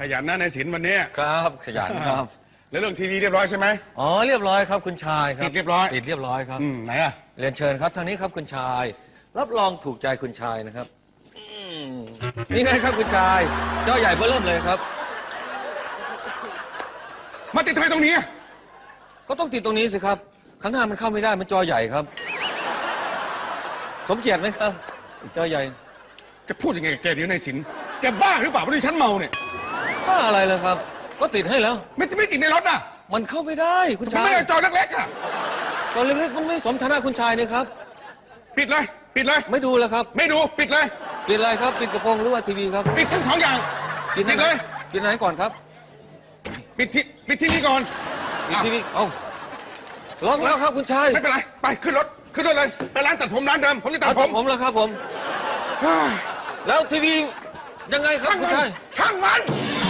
ขยันนะในศิลป์วันนี้ครับขยันครับ แล้วเรื่องทีวีเรียบร้อยใช่ไหม อ๋อเรียบร้อยครับคุณชายครับติดเรียบร้อย ติดเรียบร้อยครับ อืมไหนอะเรียนเชิญครับทางนี้ครับคุณชาย รับรองถูกใจคุณชายนะครับอืมนี่ไงครับคุณชายจอใหญ่เบ้อเริ่มเลยครับ มาติดทำไมตรงนี้อะก็ต้องติดตรงนี้สิครับข้างหน้ามันเข้าไม่ได้มันจอใหญ่ครับ สมเกียรติไหมครับจอใหญ่ จะพูดยังไงกับแกเดี๋ยวในศิลป์แกบ้าหรือเปล่าวันนี้ฉันเมาเนี่ย บ้าอะไรเลยครับ ก็ติดให้แล้ว ไม่ไม่ติดในรถนะมันเข้าไม่ได้คุณมันชายไม่ได้จอเล็กๆอะจอเล็กๆมันไม่สมฐานะคุณชายนี่ครับ ปิดเลย ปิดเลย ไม่ดูแล้วครับ ไม่ดูปิดเลย ปิดอะไรครับ ปิดกระโปรงหรือว่าทีวีครับปิดทั้งสองอย่าง ปิดปิดไหนเลย ปิดไหนก่อนครับปิดที่ปิดที่นี่ก่อนปิดอ้าวทีวีเอ้าล็อกแล้วครับคุณชายไม่เป็นไรไปขึ้นรถขึ้นรถเลยไปร้านตัดผมร้านเดิมผมจะตัดเอาผตัมดผมแล้วครับผม เฮ้ยแล้วทีวียังไงครับช่างคุณมันชายช่างมันอ